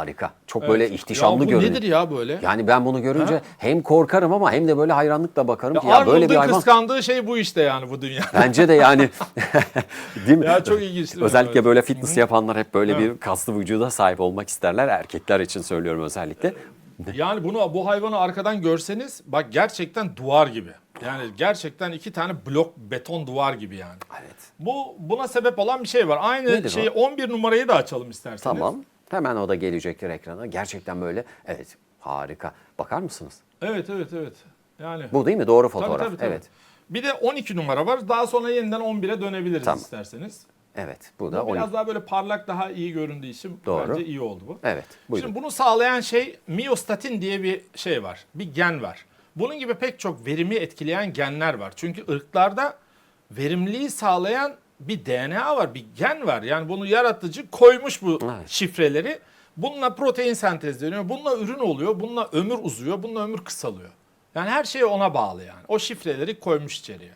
Harika. Çok Evet. böyle ihtişamlı ya bu görünüyor. nedir ya böyle? Yani ben bunu görünce hem korkarım ama hem de böyle hayranlıkla bakarım Ya ki ya böyle bir hayvan. kıskandığı şey bu işte yani bu dünya. Bence de yani değil mi? Ya çok ilginç? Özellikle Evet. böyle fitness yapanlar hep böyle Evet. bir kaslı vücuda sahip olmak isterler. Erkekler için söylüyorum özellikle. Yani bunu bu hayvanı arkadan görseniz bak gerçekten duvar gibi. Yani gerçekten iki tane blok beton duvar gibi yani. Evet. Bu buna sebep olan bir şey var. Aynı Nedir o? şeyi 11 numarayı da açalım isterseniz. Tamam. Hemen o da gelecektir ekrana. Gerçekten böyle evet harika. Bakar mısınız? Evet evet evet. Yani Bu değil mi? Doğru Tabii, fotoğraf. tabii, tabii. Evet. Bir de 12 numara var. Daha sonra yeniden 11'e dönebiliriz Tamam. isterseniz. Evet. Bu da Bu biraz 12. daha böyle parlak daha iyi göründüğü için Doğru. bence iyi oldu bu. Evet. Buyurun. Şimdi bunu sağlayan şey miyostatin diye bir şey var. Bir gen var. Bunun gibi pek çok verimi etkileyen genler var. Çünkü ırklarda verimliliği sağlayan bir DNA var, bir gen var. Yani bunu yaratıcı koymuş bu Evet. şifreleri. Bununla protein sentezleniyor, bununla ürün oluyor, bununla ömür uzuyor, bununla ömür kısalıyor. Yani her şey ona bağlı yani. O şifreleri koymuş içeriye.